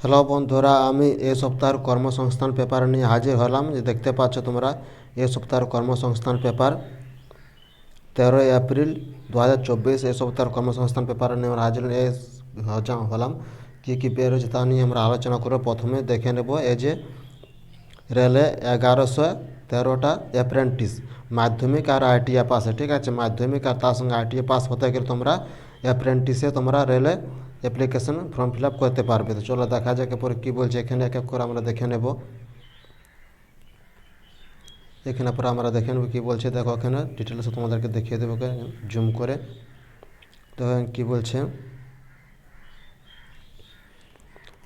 Hello বন্ধুরা, আমি এই সপ্তাহের কর্মসংস্থান পেপার নিয়ে হাজির হলাম। যে দেখতে পাচ্ছ তোমরা এই সপ্তাহের কর্মসংস্থান পেপার তেরোই এপ্রিল দু হাজার চব্বিশ এই সপ্তাহের কর্মসংস্থান পেপার নিয়ে আমরা হাজির এই হজা- হলাম। কী কী বেরোচ্ছে তা নিয়ে আমরা আলোচনা করব প্রথমে দেখে নেব। এই যে রেলে এগারোশো তেরোটা অ্যাপ্রেন্টিস মাধ্যমিক আর আইটিআই পাশে ঠিক আছে? মাধ্যমিক আর তার সঙ্গে আইটিআই পাস হতে গেলে তোমরা অ্যাপ্রেন্টিসে তোমরা রেলে অ্যাপ্লিকেশন ফর্ম ফিল আপ করতে পারবে। তো চলো দেখা যাক এরপরে কী বলছে। এখানে এক এক করে আমরা দেখে নেব। এখানে পরে আমরা দেখে নেব কী বলছে। দেখো এখানে ডিটেলসে তোমাদেরকে দেখিয়ে দেবো জুম করে। তো এখানে কী বলছে?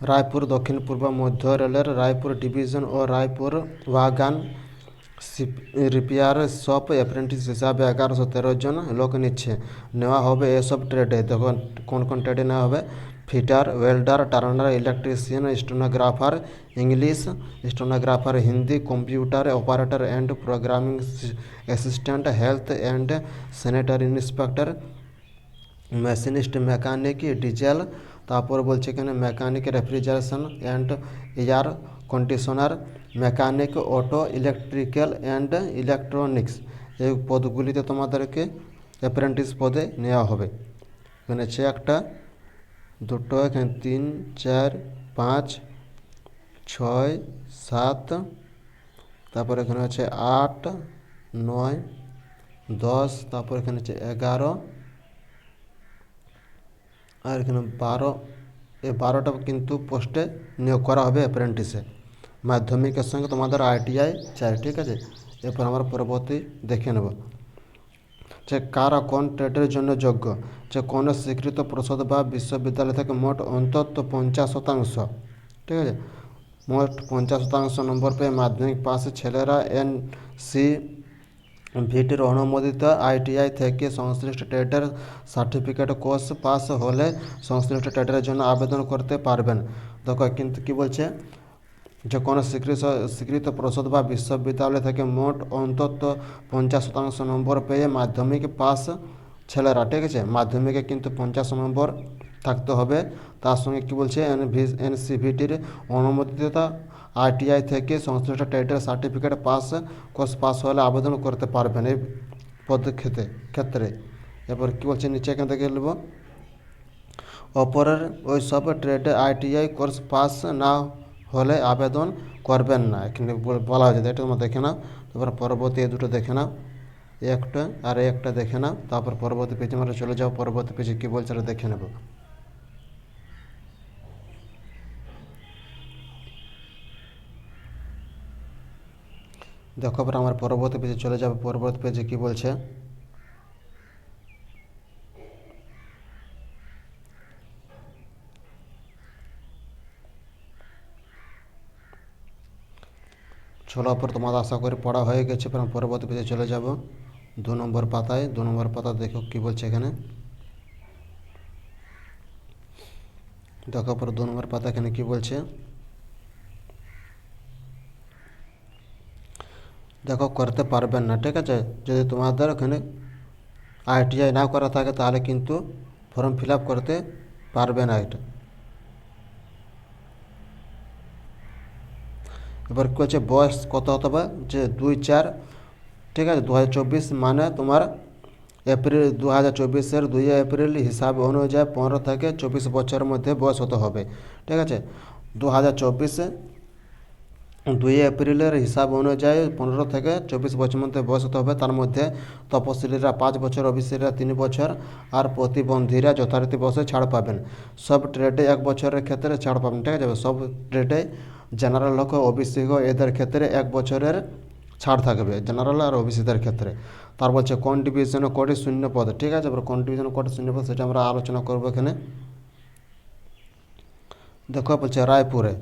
রায়পুর, দক্ষিণ পূর্ব, মধ্য রেলের রায়পুর ডিভিশন ও Raipur wagon repair shop apprentice হিসাবে এগারোশো তেরো জন লোক নিচ্ছে। নেওয়া হবে এসব ট্রেডে দেখুন, কোন কোন ট্রেডে নেওয়া হবে? Fitter, welder, turner, electrician, stenographer, English, stenographer, Hindi, computer, operator and programming assistant health and sanitary inspector machinist mechanic diesel তারপর বলছে এখানে mechanic refrigeration and air conditioner mechanic auto electrical and electronics এই পদগুলিতে তোমাদেরকে অ্যাপ্রেন্টিস পদে নেওয়া হবে। এখানে আছে একটা, দুটো, এখানে তিন, চার, পাঁচ, ছয়, সাত, তারপর এখানে আছে আট, নয়, দশ, তারপর এখানে আছে এগারো, আর এখানে বারো, এই বারোটা কিন্তু পোস্টে নিয়োগ করা হবে অ্যাপ্রেন্টিসে মাধ্যমিকের সঙ্গে তোমাদের আইটিআই চাই, ঠিক আছে? এরপর আমরা পরবর্তী দেখে নেব। যে কারা কোন ট্রেডের জন্য যোগ্য? যে কোনো স্বীকৃত প্রসদ বা বিশ্ববিদ্যালয় থেকে মোট অন্তত পঞ্চাশ শতাংশ, ঠিক আছে? মোট পঞ্চাশ শতাংশ নম্বর পেয়ে মাধ্যমিক পাশে ছেলেরা এন সি ভিটির অনুমোদিত আইটিআই থেকে সংশ্লিষ্ট ট্রেডের সার্টিফিকেট কোর্স পাস হলে সংশ্লিষ্ট ট্রেডের জন্য আবেদন করতে পারবেন। দেখো, কিন্তু কি বলছে? যে কোনো স্বীকৃত স্বীকৃত প্রসদ বা বিশ্ববিদ্যালয় থেকে মোট অন্তত পঞ্চাশ শতাংশ নম্বর পেয়ে মাধ্যমিক পাস ছেলেরা, ঠিক আছে? মাধ্যমিকে কিন্তু পঞ্চাশ নম্বর থাকতে হবে। তার সঙ্গে কি বলছে? এন ভি, এনসিভিটির অনুমোদিত আইটিআই থেকে সংশ্লিষ্ট ট্রেডের সার্টিফিকেট পাস, কোর্স পাস হলে আবেদন করতে পারবেন এই পদক্ষেপে, ক্ষেত্রে। এরপর কী বলছে? নিচে এখান থেকে নেব অপরের ওই সব ট্রেডে আইটিআই কোর্স পাস না হলে আবেদন করবেন না। এখানে বল- হয়েছে এটা তোমরা দেখে নাও, তারপর পরবর্তী এই দুটো দেখে নাও, একটা আর একটা দেখে নাও, তারপর পরবর্তী পেজে আমরা চলে যাও, পরবর্তী পেজে কী বলছে সেটা দেখে নেব। দেখো আমার পরবর্তী পেজে চলে যাবে, পরবর্তী পেজে কী বলছে? ষোলো পর তোমাদের আশা করি পড়া হয়ে গেছে আমি পরবর্তী পেজে চলে যাব। দু নম্বর পাতায়, দু নম্বর পাতা দেখো কী বলছে এখানে। দেখো পর দু নম্বর পাতা এখানে কী বলছে। দেখো, করতে পারবেন না, ঠিক আছে? যদি তোমাদের ওখানে আইটিআই না করা থাকে, তাহলে কিন্তু ফর্ম ফিল করতে পারবে না এটা। এবার কী হচ্ছে বয়স কত হতে হবে যে দুই চার, ঠিক আছে? দু হাজার চব্বিশ মানে তোমার এপ্রিল দু হাজার চব্বিশের দুই এপ্রিল হিসাব অনুযায়ী পনেরো থেকে চব্বিশ বছরের মধ্যে বয়স হতে হবে, ঠিক আছে? দু হাজার চব্বিশে দুই এপ্রিলের হিসাব অনুযায়ী পনেরো থেকে চব্বিশ বছর মধ্যে বয়স হতে হবে। তার মধ্যে তপশিলীরা পাঁচ বছর ওবিসিরা তিন বছর আর প্রতিবন্ধীরা যথারীতি বসে ছাড় পাবেন। সব ট্রেডে এক বছরের ক্ষেত্রে ছাড় পাবেন, ঠিক আছে? সব ট্রেডে জেনারেল হোক ওবিসি হোক এদের ক্ষেত্রে এক বছরের ছাড় থাকবে, জেনারেল আর ওবিসিদের ক্ষেত্রে। তার বলছে, কোন ডিভিশনে কোটি শূন্য পদ? ঠিক আছে, এবার কোন ডিভিশনে কোটি শূন্য পদ সেটা আমরা আলোচনা করব এখানে। দেখো, বলছে রায়পুরে।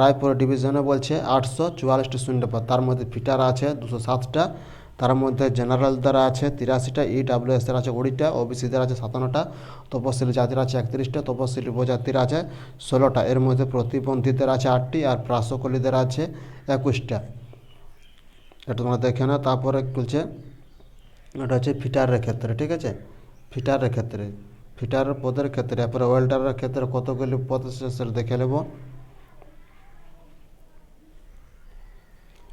রায়পুর ডিভিশনে বলছে আটশো চুয়াল্লিশটি শূন্যপদ তার মধ্যে ফিটার আছে দুশো সাতটা তার মধ্যে জেনারেল দ্বারা আছে তিরাশিটা ই ডাব্লিউএসের আছে কুড়িটা ওবিসিদের আছে সাতান্নটা তপশিলি জাতির আছে একত্রিশটা তপশিলি উপজাতির আছে ষোলোটা। এর মধ্যে প্রতিবন্ধীদের আছে আটটি আর প্রাসকলিদের আছে একুশটা। এটা তোমরা দেখে না তারপরে বলছে? এটা হচ্ছে ফিটারের ক্ষেত্রে, ঠিক আছে? ফিটারের ক্ষেত্রে, ফিটার পদের ক্ষেত্রে তারপরে ওয়েল্ডারের ক্ষেত্রে কতগুলি পদ সেটা দেখে নেব।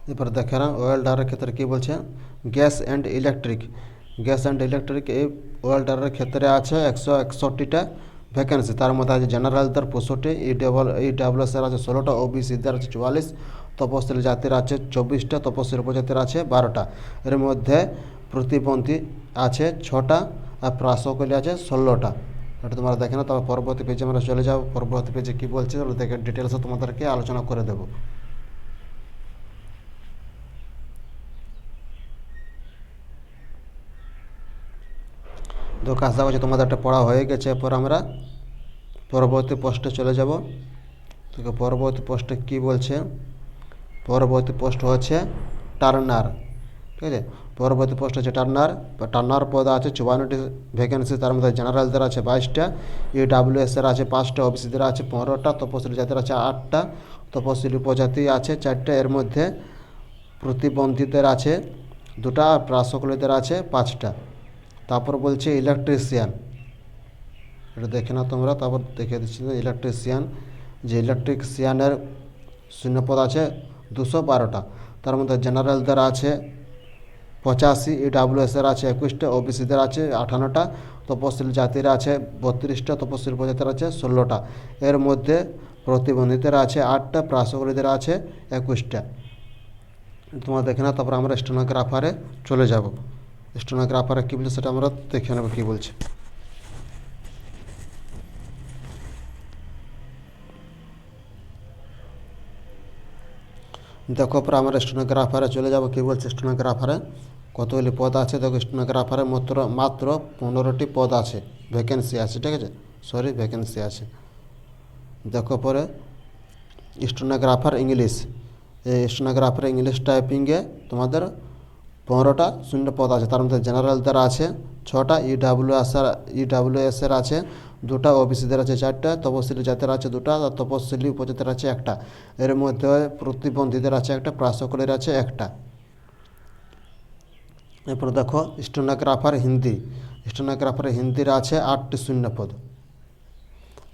এরপর দেখে না ওয়েলডারের ক্ষেত্রে কী বলছে gas and electric gas and electric এই ওয়েলডারের ক্ষেত্রে আছে একশো একষট্টিটা ভ্যাকেন্সি তার মধ্যে আছে জেনারেলদের পঁয়ষট্টি ই ডবল ই ডাব্লিউএসের আছে ষোলোটা ও ওবিসিদের আছে চুয়াল্লিশ তপশিলি জাতির আছে চব্বিশটা তপশিলি উপজাতির আছে বারোটা এর মধ্যে প্রতিবন্ধী আছে ছটা আর প্রাসকলি আছে ষোলোটা এটা তোমরা দেখে না তবে পরবর্তী পেজে আমরা চলে যাও পরবর্তী পেজে কী বলছে দেখে ডিটেলসে তোমাদেরকে আলোচনা করে দেবো তো করছি তোমাদের একটা পড়া হয়ে গেছে, এরপর আমরা পরবর্তী পোস্টে চলে যাব। তো পরবর্তী পোস্টে কী বলছে? পরবর্তী পোস্ট হচ্ছে টার্নার, ঠিক আছে? পরবর্তী পোস্ট হচ্ছে টার্নার টার্নার পদ আছে চুয়ান্নটি ভ্যাকেন্সি তার মধ্যে জেনারেলদের আছে বাইশটা ই ডাব্লিউএসের আছে পাঁচটা ওবিসিদের আছে পনেরোটা, তপশিলি জাতির আছে আটটা, তপশিলি উপজাতি আছে চারটে, এর মধ্যে প্রতিবন্ধীদের আছে দুটা প্রাসকলিদের আছে পাঁচটা। তারপর বলছে ইলেকট্রিশিয়ান এটা দেখে না তোমরা, তারপর দেখে দিচ্ছি ইলেকট্রিশিয়ান যে ইলেকট্রিশিয়ানের শূন্যপদ আছে দুশো বারোটা। তার মধ্যে জেনারেলদের আছে পঁচাশি ই ডাব্লিউএসের আছে একুশটা ওবিসিদের আছে আঠান্নটা, তপশিল জাতির আছে বত্রিশটা, তপশিল উপজাতির আছে ষোলোটা। এর মধ্যে প্রতিবন্ধীদের আছে আটটা প্রাসকলিদের আছে একুশটা। তোমার দেখে না তারপর আমরা স্টেনোগ্রাফারে চলে যাব। স্টেনোগ্রাফারে কী বলছে সেটা আমরা দেখে নেব কী বলছে। দেখো, পরে আমরা স্টেনোগ্রাফারে চলে যাব। কী বলছে স্টেনোগ্রাফারে? কতগুলি পদ আছে? দেখো, স্টেনোগ্রাফারে মাত্র মাত্র পনেরোটি পদ আছে। ভ্যাকেন্সি আছে, ঠিক আছে? সরি ভ্যাকেন্সি আছে। দেখো, পরে স্টেনোগ্রাফার ইংলিশ। এই স্টেনোগ্রাফার ইংলিশ টাইপিংয়ে তোমাদের পনেরোটা, শূন্য পদ আছে। তার মধ্যে জেনারেলদের আছে ছটা E W S E W এসের আছে দুটা ওবিসিদের আছে চারটা, তপশিলি জাতের আছে দুটা, আর তপশিলি উপজাতির আছে একটা। এর মধ্যে প্রতিবন্ধীদের আছে একটা, প্রাসকলের আছে একটা। এরপর দেখো, স্টেনোগ্রাফার হিন্দি। স্টেনোগ্রাফার হিন্দির আছে আটটি শূন্য পদ।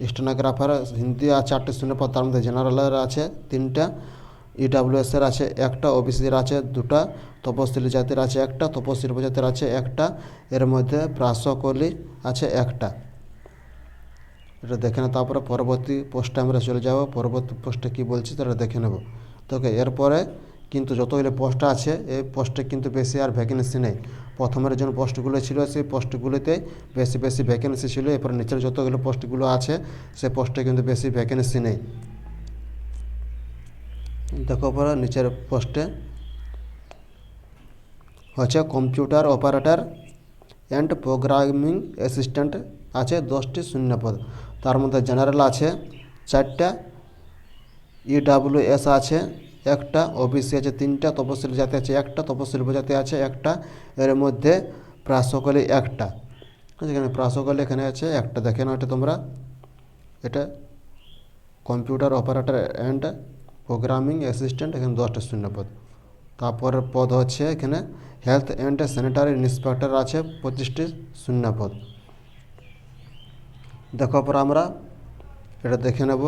স্টেনোগ্রাফার হিন্দি আছে আটটি শূন্য পদ, তার মধ্যে জেনারেলের আছে তিনটা ইডাব্লিউএসের আছে একটা ওবিসির আছে দুটা তপশিলি জাতির আছে একটা তপশিলি উপজাতির আছে একটা, এর মধ্যে প্রাসকলি আছে একটা। এটা দেখে না তারপরে পরবর্তী পোস্টে আমরা চলে যাব। পরবর্তী পোস্টে কী বলছি সেটা দেখে নেব। তো ওকে, এরপরে কিন্তু যতগুলো পোস্ট আছে, এই পোস্টে কিন্তু বেশি আর ভ্যাকেন্সি নেই। প্রথমের যে পোস্টগুলো ছিল, সেই পোস্টগুলোতে বেশি বেশি ভ্যাকেন্সি ছিল। এরপর নিচের যতগুলো পোস্টগুলো আছে সে পোস্টে কিন্তু বেশি ভ্যাকেন্সি নেই। দেখো পরে নিচের পোস্টে হচ্ছে computer operator and programming assistant আছে দশটি শূন্যপদ তার মধ্যে জেনারেল আছে চারটা ইডাব্লিউ এস আছে একটা ওবিসি আছে তিনটা তপশিলি জাতি আছে একটা তপশিলি উপজাতি আছে একটা এর মধ্যে প্রাসকলি একটা এখানে প্রাসকলি এখানে আছে একটা দেখে নাও এটা তোমরা এটা computer operator and programming assistant এখানে দশটা শূন্যপদ তারপরের পদ হচ্ছে এখানে হেলথ অ্যান্ড স্যানিটারি ইন্সপেক্টর আছে, পঁচিশটি শূন্যপদ দেখো পর আমরা এটা দেখে নেব।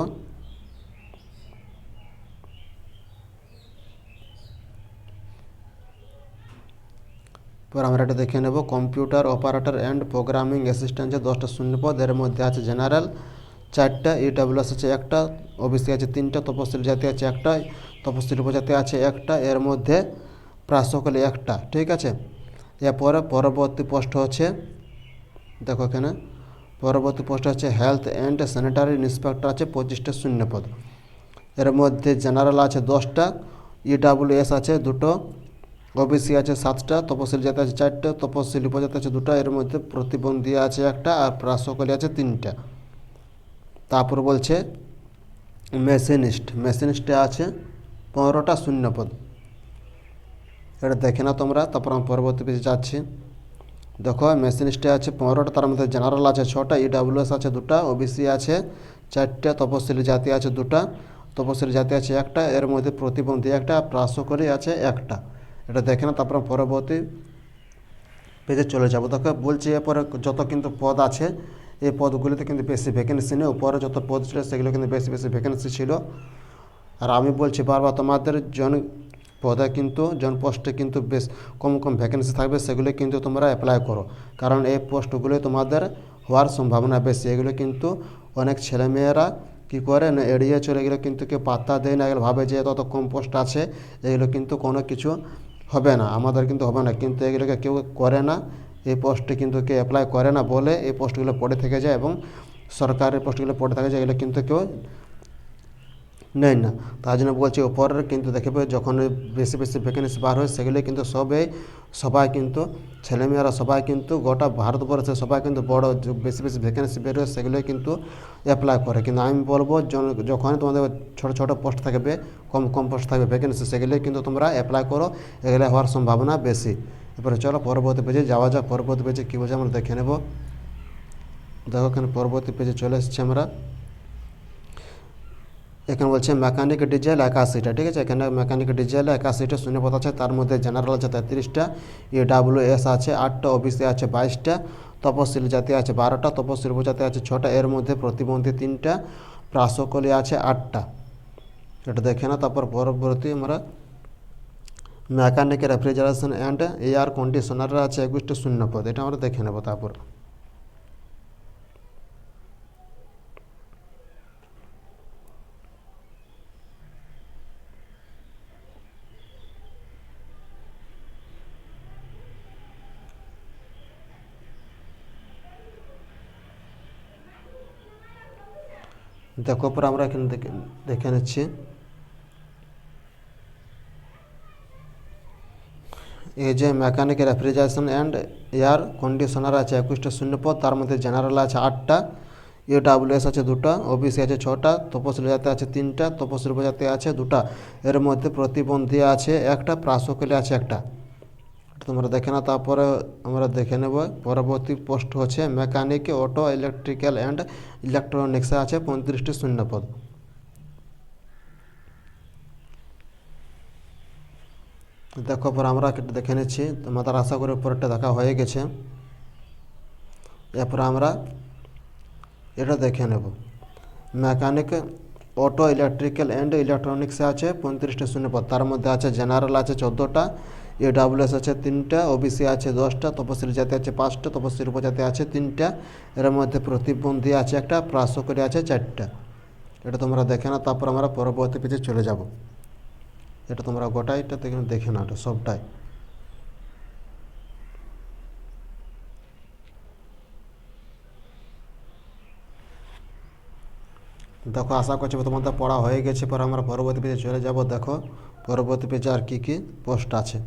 পর আমরা এটা দেখে নেব। Computer operator and programming assistant দশটা শূন্যপদ এর মধ্যে আছে জেনারেল চারটা ইডাব্লিউএস আছে একটা ওবিসি আছে তিনটা তপশিলি জাতি আছে একটা তপশিলি উপজাতি আছে একটা, এর মধ্যে প্রাসকলে একটা, ঠিক আছে? এরপরে পরবর্তী পোস্ট হচ্ছে, দেখো এখানে, পরবর্তী পোস্ট হচ্ছে হেলথ অ্যান্ড স্যানিটারি ইন্সপেক্টর আছে পঁচিশটা শূন্যপদ। এর মধ্যে জেনারেল আছে দশটা ইডাব্লিউএস আছে দুটো ওবিসি আছে সাতটা তপশিলি জাতি আছে চারটা তপশিলি উপজাতি আছে দুটো, এর মধ্যে প্রতিবন্ধী আছে একটা আর প্রাসকলি আছে তিনটা। তারপর বলছে মেশিনিস্ট, মেশিনিস্টে আছে পনেরোটা শূন্যপদ। এটা দেখে না তোমরা, তারপর আমি পরবর্তী পেজে যাচ্ছি। দেখো, মেশিনিস্টে আছে পনেরোটা, তার মধ্যে জেনারেল আছে ছটা ইডাব্লিউএস আছে দুটা ওবিসি আছে চারটে, তপশিলি জাতি আছে দুটা, তপশিলি জাতি আছে একটা, এর মধ্যে প্রতিবন্ধী একটা, প্রাসকলি আছে একটা। এটা দেখে না তারপর পরবর্তী পেজে চলে যাব। দেখো, বলছি এরপরে যত কিন্তু পদ আছে এই পদগুলিতে কিন্তু বেশি ভ্যাকেন্সি নেই। উপরে যত পদ ছিল, সেগুলো কিন্তু বেশি বেশি ভ্যাকেন্সি ছিল। আর আমি বলছি বারবার, তোমাদের জন পদে কিন্তু, জন পোস্টে কিন্তু বেশ কম কম ভ্যাকেন্সি থাকবে, সেগুলো কিন্তু তোমরা অ্যাপ্লাই করো। কারণ এই পোস্টগুলো তোমাদের হওয়ার সম্ভাবনা বেশি। এগুলো কিন্তু অনেক ছেলেমেয়েরা কী করে না এড়িয়ে চলে গেলে কিন্তু কেউ পাত্তা দেয় না। এগুলো ভাবে যে তত কম পোস্ট আছে, এগুলো কিন্তু কোনো কিছু হবে না। আমাদের কিন্তু হবে না। কিন্তু এগুলোকে কেউ করে না। এই পোস্টে কিন্তু কেউ অ্যাপ্লাই করে না বলে এই পোস্টগুলো পড়ে থেকে যায় এবং সরকারের পোস্টগুলো পড়ে থাকে যায়, এগুলো কিন্তু কেউ নেই না। তার জন্য বলছি ওপরের কিন্তু দেখবে যখন বেশি বেশি ভ্যাকেন্সি বার হয়, সেগুলি কিন্তু সবাই সবাই কিন্তু ছেলেমেয়েরা সবাই কিন্তু গোটা ভারতবর্ষে সবাই কিন্তু বড় বেশি বেশি ভ্যাকেন্সি বের হয় সেগুলোই কিন্তু অ্যাপ্লাই করে। কিন্তু আমি বলব যখন তোমাদের ছোটো ছোটো পোস্ট থাকবে, কম কম পোস্ট থাকবে ভ্যাকেন্সি সেগুলি কিন্তু তোমরা অ্যাপ্লাই করো, এগুলো হওয়ার সম্ভাবনা বেশি। এবারে চলো পরবর্তী পেজে যাওয়া যাক, পরবর্তী পেজে কী বলছে আমরা দেখে নেব। দেখো এখানে পরবর্তী পেজে চলে এসেছি আমরা। এখানে বলছে মেকানিক ডিজেল একাশিটা ঠিক আছে? এখানে মেকানিক ডিজেল একাশিটা শূন্যপদ আছে, তার মধ্যে জেনারেল আছে তেত্রিশটা ডাব্লিউ এস আছে আটটা ওবিসি আছে বাইশটা তপশিল জাতি আছে বারোটা তপশিল উপজাতি আছে ছটা, এর মধ্যে প্রতিবন্ধী তিনটা, প্রাসকলি আছে আটটা। এটা দেখে না তারপর পরবর্তী আমরা mechanic refrigeration and air conditioner আছে একুশটি শূন্য পদ। এটা আমরা দেখে নেব তারপর। দেখো পর আমরা এখানে দেখে দেখে নিচ্ছি। এই যে mechanic refrigeration and air conditioner আছে, একুশটা শূন্যপদ, তার মধ্যে জেনারেল আছে আটটা ইউডাব্লিউএস আছে দুটা ওবিসি আছে ছটা, তপশিলি জাতি আছে তিনটা, তপশিলি উপজাতি আছে দুটা। এর মধ্যে প্রতিবন্ধী আছে একটা, প্রাসকলি আছে একটা। তোমরা দেখে না তারপরে আমরা দেখে নেব, পরবর্তী পোস্ট হচ্ছে মেকানিক অটো ইলেকট্রিক্যাল অ্যান্ড ইলেকট্রনিক্সে আছে পঁয়ত্রিশটি শূন্যপদ। দেখো পর আমরা একটা দেখে নিচ্ছি। তোমাদের আশা করি উপরটা দেখা হয়ে গেছে। এরপর আমরা এটা দেখে নেব। মেকানিক, অটো, ইলেকট্রিক্যাল অ্যান্ড ইলেকট্রনিক্সে আছে পঁয়ত্রিশটা শূন্য শূন্যপদ। তার মধ্যে আছে জেনারেল আছে চোদ্দোটা এডাব্লিউএস আছে তিনটা ওবিসি আছে দশটা, তপশিলি জাতি আছে পাঁচটা, তপশিলি উপজাতি আছে তিনটা। এর মধ্যে প্রতিবন্ধী আছে একটা প্রাসকরি আছে চারটা। এটা তোমরা দেখে না তারপর আমরা পরবর্তী পেজে চলে যাব। এটা তোমরা গোটাইটা দেখে দেখে না এটা সবটাই। দেখো, আশা করছি তোমাদের পড়া হয়ে গেছে, পরে আমরা পরবর্তী পেজে চলে যাব। দেখো, পরবর্তী পেজে আর কী কী পোস্ট আছে।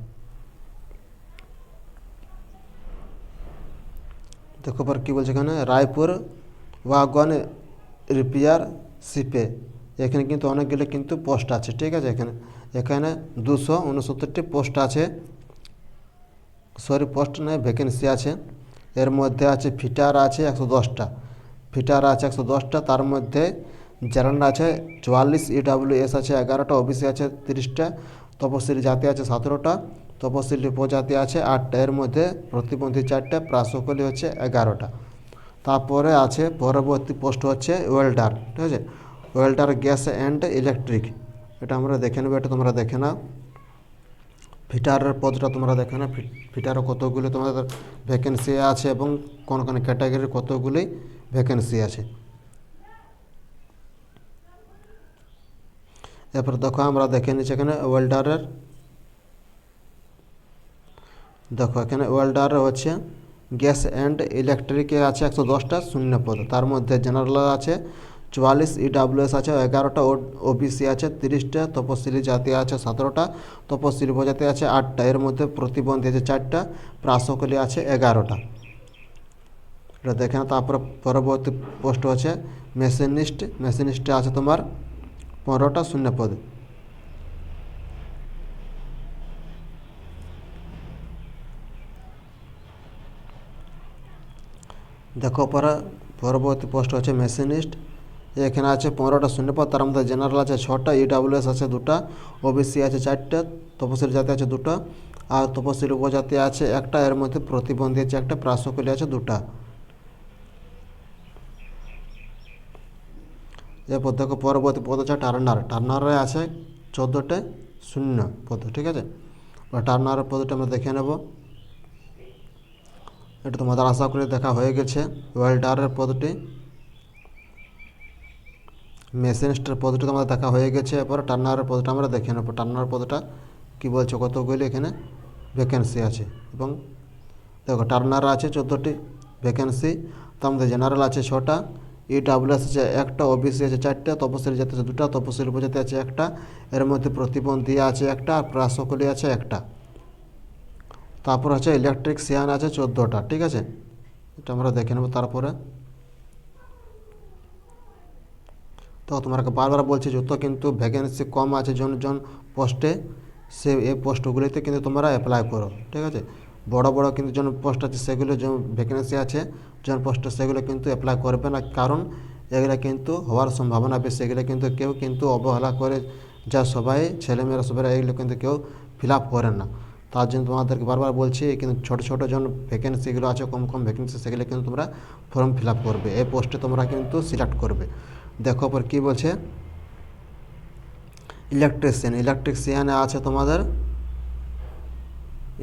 দেখো পর কী বলছে এখানে? রায়পুর ওয়াগন রিপেয়ার শিপে এখানে কিন্তু অনেকগুলো কিন্তু পোস্ট আছে, ঠিক আছে? এখানে এখানে দুশো উনসত্তরটি পোস্ট আছে। সরি, পোস্ট নয় ভ্যাকেন্সি আছে। এর মধ্যে আছে ফিটার আছে একশো দশটা। ফিটার আছে একশো দশটা, তার মধ্যে জেনারেল আছে চুয়াল্লিশ ইডাব্লিউ এস আছে এগারোটা, ওবিসি আছে তিরিশটা তপশিলি জাতি আছে সতেরোটা তপশিলি উপজাতি আছে আটটা, এর মধ্যে প্রতিবন্ধী চারটে প্রাসকলি হচ্ছে এগারোটা। তারপরে আছে পরবর্তী পোস্ট হচ্ছে ওয়েল্ডার, ঠিক আছে? Welder gas and electric. এটা আমরা দেখে নেব, এটা তোমরা দেখে না ফিটারের পদটা তোমরা দেখে না ফিটারে কতগুলি তোমাদের ভ্যাকেন্সি আছে এবং কোন কোন ক্যাটাগরির কতগুলি ভ্যাকেন্সি আছে। এরপর দেখো, আমরা দেখে নিচ্ছি এখানে ওয়েল্ডারের দেখো, এখানে ওয়েল্ডার হচ্ছে গ্যাস অ্যান্ড ইলেকট্রিকে আছে একশো দশটা শূন্য পদ। তার মধ্যে জেনারেল আছে চুয়াল্লিশ ইডাব্লিউএস আছে, এগারোটা ও ওবিসি আছে, তিরিশটা তপশিলি জাতি আছে সতেরোটা তপশিলি উপজাতি আছে আটটা, এর মধ্যে প্রতিবন্ধী আছে চারটা, প্রাসকলি আছে এগারোটা। এটা দেখে না তারপরে পরবর্তী পোস্ট হচ্ছে, মেশিনিস্ট, মেশিনিস্টে আছে তোমার পনেরোটা শূন্য পদ। দেখো, পরে পরবর্তী পোস্ট হচ্ছে, মেশিনিস্ট এখানে আছে পনেরোটা শূন্যপদ, তার মধ্যে জেনারেল আছে ছটা ইডাব্লিউএস আছে দুটা ওবিসি আছে চারটা, তপশিলি জাতি আছে দুটো, আর তপশিলি উপজাতি আছে একটা, এর মধ্যে প্রতিবন্ধী আছে একটা প্রাসকলি আছে দুটা। এরপর দেখো পরবর্তী পদ হচ্ছে টার্নার টার্নারে আছে চোদ্দোটা শূন্য পদ, ঠিক আছে? টার্নারের পদটা আমরা দেখে নেব। এটা তোমাদের আশা করি দেখা হয়ে গেছে। ওয়েল্ডারের পদটি মেশিনিস্টের পদটি তোমাদের দেখা হয়ে গেছে, এরপর টার্নারের পদটা আমরা দেখে নেব। টার্নার পদটা কী বলছে, কতগুলি এখানে ভ্যাকেন্সি আছে? এবং দেখো, টার্নার আছে চোদ্দোটি ভ্যাকেন্সি তার মধ্যে জেনারেল আছে ছটা ই ডাব্লিউএস আছে একটা ওবিসি আছে চারটা, তপশিলি জাতি আছে দুটা, তপশিলি উপজাতি আছে একটা, এর মধ্যে প্রতিবন্ধী আছে একটা, আর প্রাসকলি আছে একটা। তারপর আছে ইলেকট্রিক সিয়ান আছে চোদ্দোটা, ঠিক আছে? এটা আমরা দেখে নেব তারপরে। তো তোমাকে বারবার বলছি, যত কিন্তু ভ্যাকেন্সি কম আছে, জন জন পোস্টে সে এই পোস্টগুলিতে কিন্তু তোমরা অ্যাপ্লাই করো, ঠিক আছে? বড় বড় কিন্তু জন পোস্ট আছে, সেগুলো যে ভ্যাকেন্সি আছে, জন পোস্টে সেগুলো কিন্তু অ্যাপ্লাই করবে না। কারণ এগুলো কিন্তু হওয়ার সম্ভাবনা বেশি, এগুলো কিন্তু কেউ কিন্তু অবহেলা করে যা সবাই, ছেলেমেয়েরা সবাই, এগুলো কিন্তু কেউ ফিল আপ করে না। তার জন্য তোমাদেরকে বারবার বলছি, কিন্তু ছোটো ছোটো জন ভ্যাকেন্সিগুলো আছে, কম কম ভ্যাকেন্সি সেগুলো কিন্তু তোমরা ফর্ম ফিল আপ করবে। এই পোস্টে তোমরা কিন্তু সিলেক্ট করবে। দেখো পর কী বলছে? ইলেকট্রিশিয়ান ইলেকট্রিশিয়ানে আছে তোমাদের?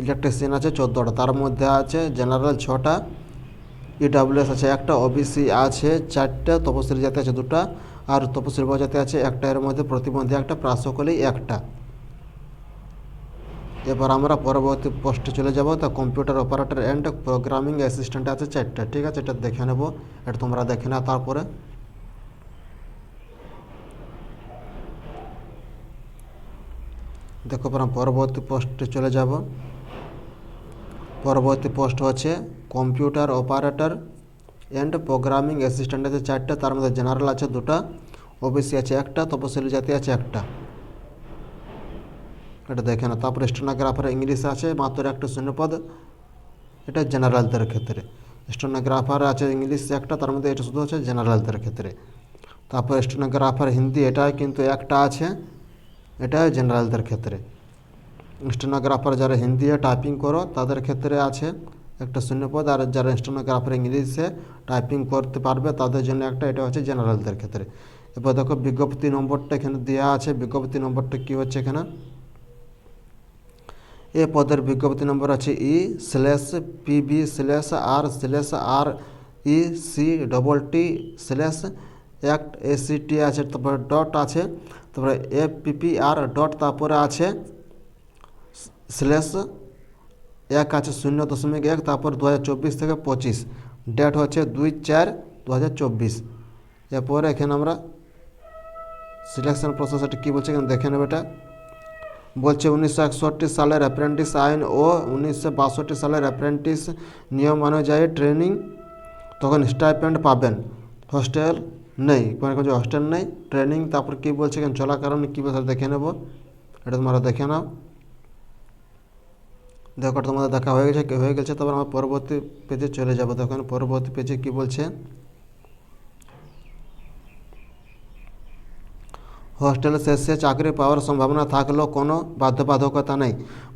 ইলেকট্রিশিয়ান আছে চোদ্দোটা, তার মধ্যে আছে জেনারেল ছটা ইডাব্লিউএস আছে একটা ওবিসি আছে চারটে, তপশিলি জাতি আছে দুটা, আর তপশিলি উপজাতি আছে একটা, এর মধ্যে প্রতিবন্ধী একটা প্রাসকলি একটা। এবার আমরা পরবর্তী পোস্টে চলে যাব, তা computer operator and programming assistant আছে চারটা, ঠিক আছে? এটা দেখে নেব, এটা তোমরা দেখে না তারপরে। দেখো আমরা পরবর্তী পোস্টে চলে যাব। পরবর্তী পোস্ট হচ্ছে computer operator and programming assistant আছে চারটা, তার মধ্যে জেনারেল আছে দুটা, ওবিসি আছে একটা, তপশিলি জাতি আছে একটা। এটা দেখে না তারপরে স্টোনোগ্রাফার ইংলিশ আছে, মাত্র একটা শূন্যপদ এটা জেনারেলদের ক্ষেত্রে। স্টোনোগ্রাফার আছে ইংলিশ একটা, তার মধ্যে এটা শুধু হচ্ছে জেনারেলদের ক্ষেত্রে। তারপর স্টোনোগ্রাফার হিন্দি এটা কিন্তু একটা আছে। এটা জেনারেলদের ক্ষেত্রে। স্টেনোগ্রাফার যারা হিন্দি টাইপিং করো, তাদের ক্ষেত্রে আছে একটা শূন্যপদ, আর যারা স্টেনোগ্রাফার ইংলিশে টাইপিং করতে পারবে, তাদের জন্য একটা, এটা হচ্ছে জেনারেলদের ক্ষেত্রে। এবার দেখো, বিজ্ঞপ্তি নম্বরটা এখানে দেওয়া আছে। বিজ্ঞপ্তি নম্বরটা কী হচ্ছে এখানে? এ পদের বিজ্ঞপ্তি নম্বর আছে E slash PB slash R slash R E C double T slash act ACT আছে, তারপরে ডট আছে। তারপরে এ পিপি আর ডট তারপরে আছে স্ল্যাশ এক আছে শূন্য দশমিক এক, তারপর দু হাজার চব্বিশ থেকে পঁচিশ। ডেট হচ্ছে দুই চার দু এরপরে এখানে আমরা সিলেকশন প্রসেসটা কী বলছে এখানে দেখে নেবে এটা। বলছে উনিশশো একষট্টি সালের অ্যাপ্রেন্টিস আইন ও উনিশশো বাষট্টি সালের অ্যাপ্রেন্টিস নিয়ম অনুযায়ী ট্রেনিং তখন স্টাইপেন্ড পাবেন। হোস্টেল নেই। কোনো হস্টেল নেই ট্রেনিং তারপর কী বলছে কেন? চলাকালীন কী বলছে দেখে নেব। এটা তোমরা দেখে নাও। দেখো তোমাদের দেখা হয়ে গেছে হয়ে গেছে, তারপর আমার পরবর্তী পেজে চলে যাব। তখন পরবর্তী পেজে কী বলছে? হোস্টেলে শেষে চাকরি পাওয়ার সম্ভাবনা থাকলেও কোনো বাধ্যবাধকতা নেই।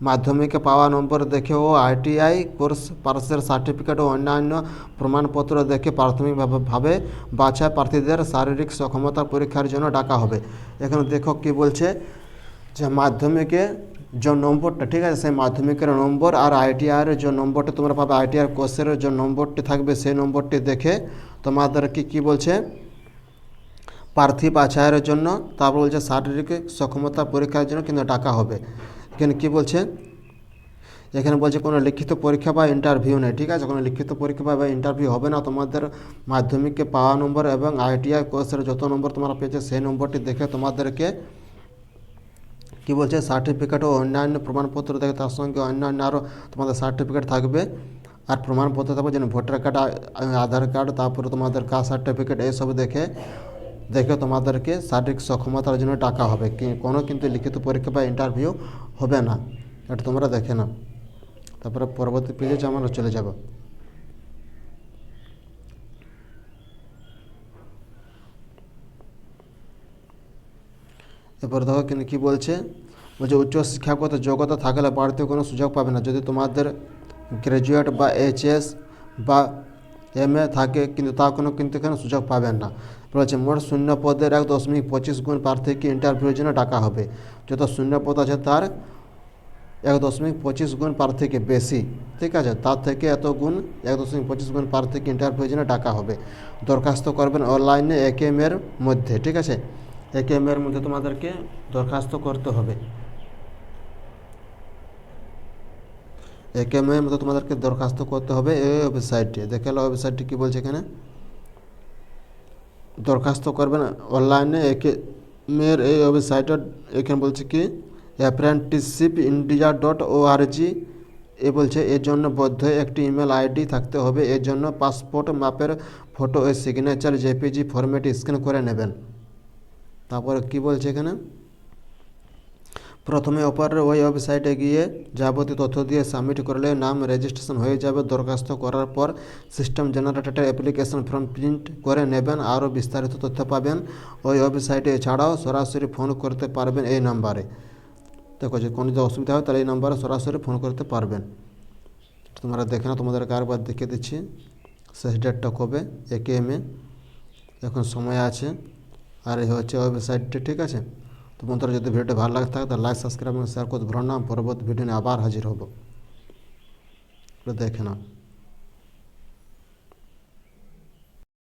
মাধ্যমিকে পাওয়া নম্বর দেখে ও আইটিআই কোর্স পার্সের সার্টিফিকেট ও অন্যান্য প্রমাণপত্র দেখে প্রাথমিকভাবে ভাবে বাছাই প্রার্থীদের শারীরিক সক্ষমতা পরীক্ষার জন্য ডাকা হবে। এখানে দেখো কি বলছে? যে মাধ্যমিকে যে নম্বরটা, ঠিক আছে, সেই মাধ্যমিকের নম্বর আর আইটিআর যে নম্বরটা, তোমরা পাবে আইটিআর কোর্সের যে নম্বরটি থাকবে, সেই নম্বরটি দেখে তোমাদেরকে কি বলছে? প্রার্থী বাছাইয়ের জন্য। তারপর বলছে, শারীরিক সক্ষমতা পরীক্ষার জন্য কিন্তু ডাকা হবে। এখানে কি বলছে? এখানে বলছে, কোনো লিখিত পরীক্ষা বা ইন্টারভিউ নেই, ঠিক আছে? কোনো লিখিত পরীক্ষা বা ইন্টারভিউ হবে না। তোমাদের মাধ্যমিককে পাওয়া নম্বর এবং আইটিআই কোর্সের যত নম্বর তোমরা পেয়েছে, সেই নম্বরটি দেখে তোমাদেরকে কী বলছে সার্টিফিকেট ও অন্যান্য প্রমাণপত্র দেখে, তার সঙ্গে অন্যান্য আরও তোমাদের সার্টিফিকেট থাকবে। আর প্রমাণপত্র থাকবে যেন ভোটার কার্ড আধার কার্ড তারপরে তোমাদের কাস্ট সার্টিফিকেট এইসব দেখে দেখে, তোমাদেরকে শারীরিক সক্ষমতার জন্য টাকা হবে। কোনো কিন্তু লিখিত পরীক্ষা বা ইন্টারভিউ হবে না। এটা তোমরা দেখে নাও। তারপরে পরবর্তী পেজে আমরা চলে যাব। এরপর দেখো কিন্তু কী বলছে? বলছে, উচ্চ শিক্ষাগত যোগ্যতা থাকলে বাড়িতে কোনো সুযোগ পাবে না। যদি তোমাদের গ্র্যাজুয়েট বা এইচএস বা এম এ থাকে, কিন্তু তা কোনো কিন্তু এখানে সুযোগ পাবেন না। বলেছে মোট শূন্য পদের এক দশমিক পঁচিশ গুণ প্রার্থীকে ইন্টারভিউর জন্য ডাকা হবে। যত শূন্য পদ আছে তার এক দশমিক পঁচিশ গুণ প্রার্থীকে বেশি। ঠিক আছে? তার থেকে এত গুণ এক দশমিক পঁচিশ গুণ প্রার্থীকে ইন্টারভিউর জন্য ডাকা হবে। দরখাস্ত করবেন অনলাইনে এক এর মধ্যে। ঠিক আছে? এক এর মধ্যে তোমাদেরকে দরখাস্ত করতে হবে। এক এর মধ্যে তোমাদেরকে দরখাস্ত করতে হবে। এই ওয়েবসাইটে। দেখে ওয়েবসাইটটি কী বলছে এখানে। দরখাস্ত করবেন। অনলাইনে একে মেয়ের এই ওয়েবসাইটে এখানে বলছে কি apprenticeship India dot O RG এ বলছে, এর জন্য বদ্ধ একটি ইমেল আইডি থাকতে হবে। এর জন্য পাসপোর্ট মাপের ফটো ও সিগনেচার জেপিজি ফরম্যাটে স্ক্যান করে নেবেন। তারপরে কি বলছে এখানে? প্রথমে অপারের ওই ওয়েবসাইটে গিয়ে যাবতীয় তথ্য দিয়ে সাবমিট করলে নাম রেজিস্ট্রেশন হয়ে যাবে। দরখাস্ত করার পর system generated application form print করে নেবেন, আরও বিস্তারিত তথ্য পাবেন। ওই ওয়েবসাইটে এছাড়াও সরাসরি ফোন করতে পারবেন এই নাম্বারে। দেখো যে কোনো যদি অসুবিধা হয় তাহলে এই নাম্বারে সরাসরি ফোন করতে পারবেন। তোমরা দেখে না তোমাদেরকে আরেকবার দেখিয়ে দিচ্ছি। শেষ ডেটটা কবে? একে এম এখন সময় আছে। আর এই হচ্ছে ওয়েবসাইটটি, ঠিক আছে? তো বন্ধুরা, যদি ভিডিওটি ভালো লাগে থাকে, তাহলে লাইক সাবস্ক্রাইব এবং শেয়ার করতে ভুলো না। পরবর্তী ভিডিও নিয়ে আবার হাজির হব। দেখে নাও।